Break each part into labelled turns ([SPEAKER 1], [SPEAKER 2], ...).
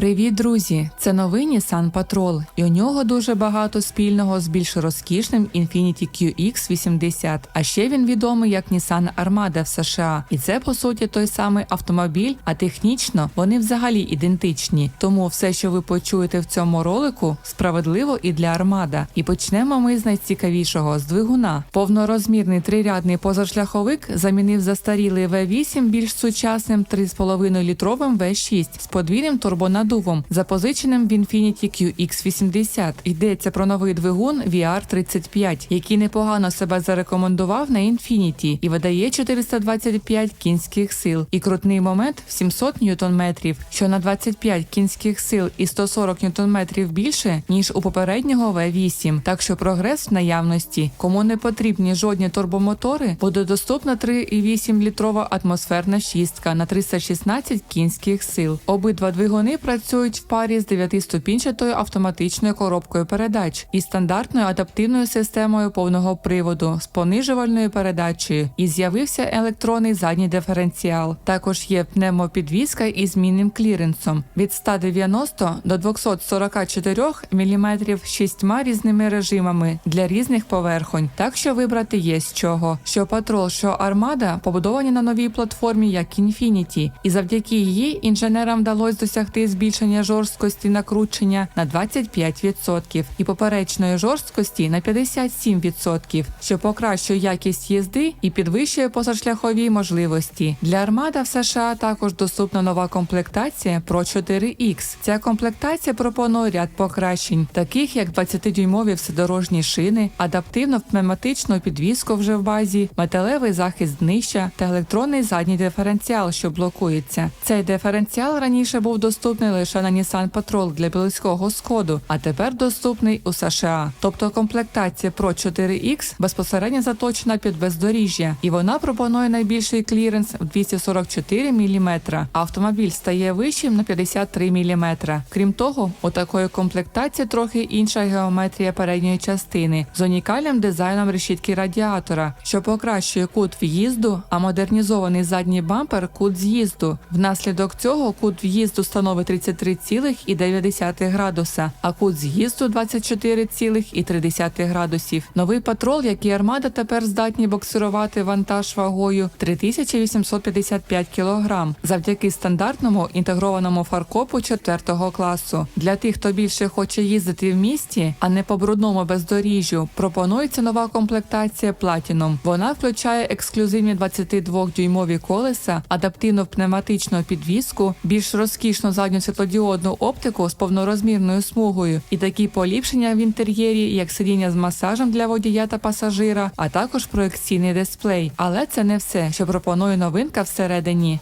[SPEAKER 1] Привіт, друзі! Це новий Nissan Patrol, і у нього дуже багато спільного з більш розкішним Infiniti QX80. А ще він відомий як Nissan Armada в США. І це по суті той самий автомобіль, а технічно вони взагалі ідентичні. Тому все, що ви почуєте в цьому ролику, справедливо і для Armada. І почнемо ми з найцікавішого з двигуна. Повнорозмірний трирядний позашляховик замінив застарілий V8 більш сучасним 3,5 літровим V6 з подвійним турбонадувом, запозиченим в Infiniti QX80. Йдеться про новий двигун VR35, який непогано себе зарекомендував на Infiniti і видає 425 кінських сил і крутний момент в 700 ньютон-метрів, що на 25 кінських сил і 140 ньютон-метрів більше ніж у попереднього V8. Так що прогрес в наявності. Кому не потрібні жодні турбомотори, буде доступна 3,8 літрова атмосферна шістка на 316 кінських сил. Обидва двигуни працюють в парі з 9-ступінчатою автоматичною коробкою передач і стандартною адаптивною системою повного приводу з понижувальною передачею. І з'явився електронний задній диференціал. Також є пневмопідвізка із змінним кліренсом від 190 до 244 мм шістьма різними режимами для різних поверхонь. Так що вибрати є з чого. Що Patrol, що Armada побудовані на новій платформі як Infinity, і завдяки її інженерам вдалося досягти збільшення жорсткості накручення на 25% і поперечної жорсткості на 57%, що покращує якість їзди і підвищує позашляхові можливості. Для Armada в США також доступна нова комплектація Pro 4X. Ця комплектація пропонує ряд покращень, таких як 20-дюймові вседорожні шини, адаптивну пневматичну підвіску вже в базі, металевий захист днища та електронний задній диференціал, що блокується. Цей диференціал раніше був доступний лише на Nissan Patrol для білоцького сходу, а тепер доступний у США. Тобто комплектація Pro 4X безпосередньо заточена під бездоріжжя, і вона пропонує найбільший кліренс в 244 мм. Автомобіль стає вищим на 53 мм. Крім того, у такої комплектації трохи інша геометрія передньої частини з унікальним дизайном решітки радіатора, що покращує кут в'їзду, а модернізований задній бампер кут з'їзду. Внаслідок цього кут в'їзду становить 33,9 градуса, а кут з'їзду 24,3 градусів. Новий патрол, як і армада, тепер здатні боксирувати вантаж вагою 3855 кг завдяки стандартному інтегрованому фаркопу 4 класу. Для тих, хто більше хоче їздити в місті, а не по брудному бездоріжжю, пропонується нова комплектація Platinum. Вона включає ексклюзивні 22-дюймові колеса, адаптивну пневматичну підвіску, більш розкішну задню світлодіодну оптику з повнорозмірною смугою і такі поліпшення в інтер'єрі, як сидіння з масажем для водія та пасажира, а також проекційний дисплей. Але це не все, що пропонує новинка всередині.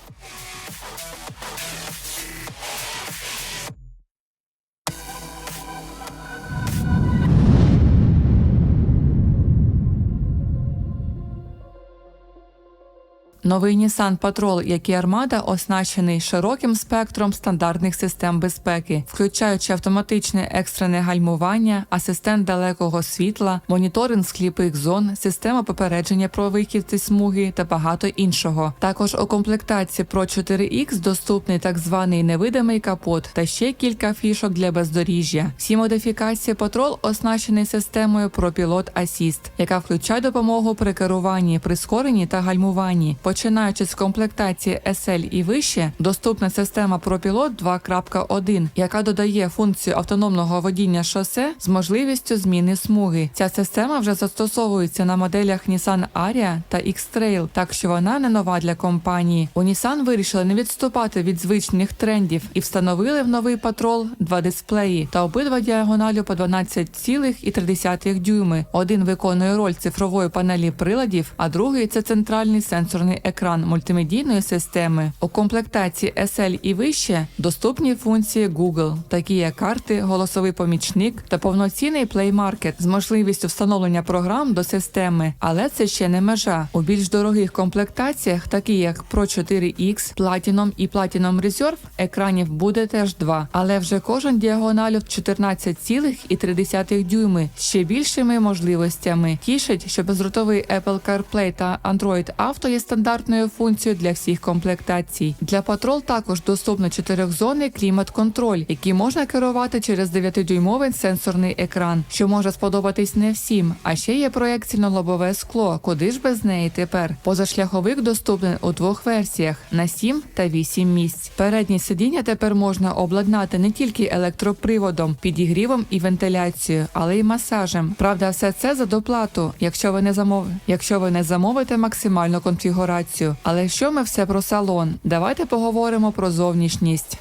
[SPEAKER 1] Новий Nissan Patrol, як і Armada, оснащений широким спектром стандартних систем безпеки, включаючи автоматичне екстрене гальмування, асистент далекого світла, моніторинг сліпих зон, система попередження про вихід зі смуги та багато іншого. Також у комплектації Pro 4X доступний так званий невидимий капот та ще кілька фішок для бездоріжжя. Всі модифікації Patrol оснащений системою ProPilot Assist, яка включає допомогу при керуванні, прискоренні та гальмуванні. Починаючи з комплектації SL і вище, доступна система ProPilot 2.1, яка додає функцію автономного водіння шосе з можливістю зміни смуги. Ця система вже застосовується на моделях Nissan Ariya та X-Trail, так що вона не нова для компанії. У Nissan вирішили не відступати від звичних трендів і встановили в новий патрол два дисплеї та обидва діагоналю по 12,3 дюйми. Один виконує роль цифрової панелі приладів, а другий це центральний сенсорний екран мультимедійної системи. У комплектації SL і вище доступні функції Google, такі як карти, голосовий помічник та повноцінний Play Market з можливістю встановлення програм до системи. Але це ще не межа. У більш дорогих комплектаціях, такі як Pro 4X, Platinum і Platinum Reserve, екранів буде теж два, але вже кожен діагоналю 14,3 дюйми ще більшими можливостями. Тішить, що безротовий Apple CarPlay та Android Auto є стандартним стандартною функцією для всіх комплектацій. Для Patrol також доступно чотирьохзонний клімат-контроль, який можна керувати через 9-дюймовий сенсорний екран, що може сподобатись не всім. А ще є проекційно-лобове скло. Куди ж без неї тепер? Позашляховик доступний у двох версіях на 7 та 8 місць. Передні сидіння тепер можна обладнати не тільки електроприводом, підігрівом і вентиляцією, але й масажем. Правда, все це за доплату, якщо ви не замов... якщо ви не замовите максимальну конфігурацію. Але що ми все про салон? Давайте поговоримо про зовнішність.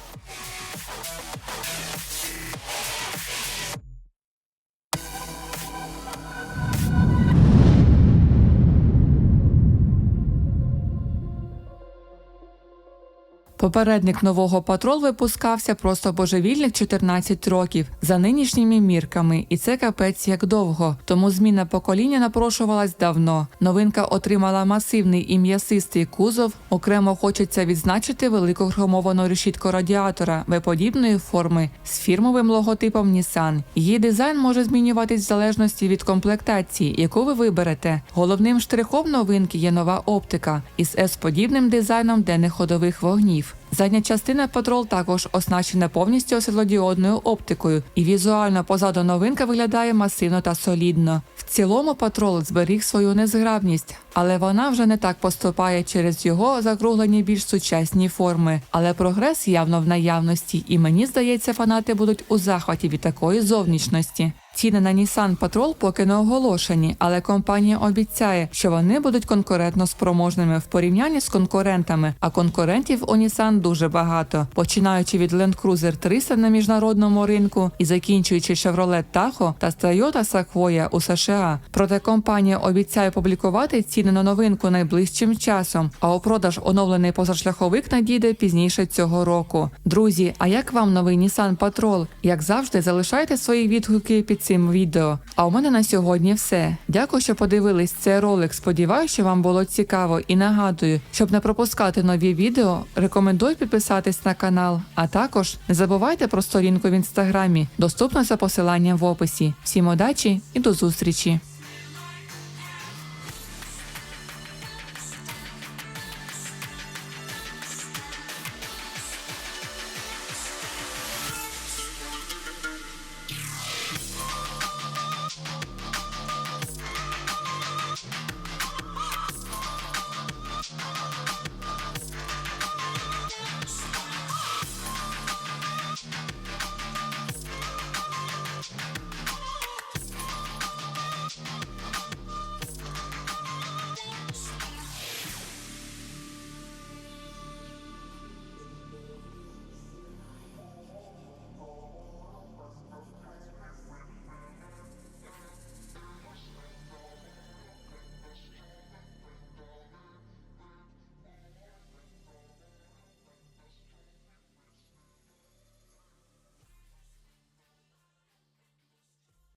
[SPEAKER 1] Попередник нового патрол випускався просто божевільних 14 років за нинішніми мірками, і це капець як довго. Тому зміна покоління напрошувалась давно. Новинка отримала масивний і м'ясистий кузов. Окремо хочеться відзначити велику хромовану решітку радіатора В-подібної форми з фірмовим логотипом Nissan. Її дизайн може змінюватись в залежності від комплектації, яку ви виберете. Головним штрихом новинки є нова оптика із S-подібним дизайном денних ходових вогнів. Задня частина патрол також оснащена повністю світлодіодною оптикою, і візуально позаду новинка виглядає масивно та солідно. В цілому патрол зберіг свою незграбність, але вона вже не так поступає через його закруглені більш сучасні форми. Але прогрес явно в наявності, і мені здається, фанати будуть у захваті від такої зовнішності. Ціни на Nissan Patrol поки не оголошені, але компанія обіцяє, що вони будуть конкурентно спроможними в порівнянні з конкурентами. А конкурентів у Nissan дуже багато, починаючи від Land Cruiser 300 на міжнародному ринку і закінчуючи Chevrolet Tahoe та Toyota Sequoia у США. Проте компанія обіцяє публікувати ціни на новинку найближчим часом. А у продаж оновлений позашляховик надійде пізніше цього року. Друзі, а як вам новий Nissan Patrol? Як завжди, залишайте свої відгуки під цим відео. А у мене на сьогодні все. Дякую, що подивились цей ролик. Сподіваюся, що вам було цікаво і нагадую, щоб не пропускати нові відео, рекомендую підписатись на канал. А також не забувайте про сторінку в інстаграмі, доступну за посиланням в описі. Всім удачі і до зустрічі!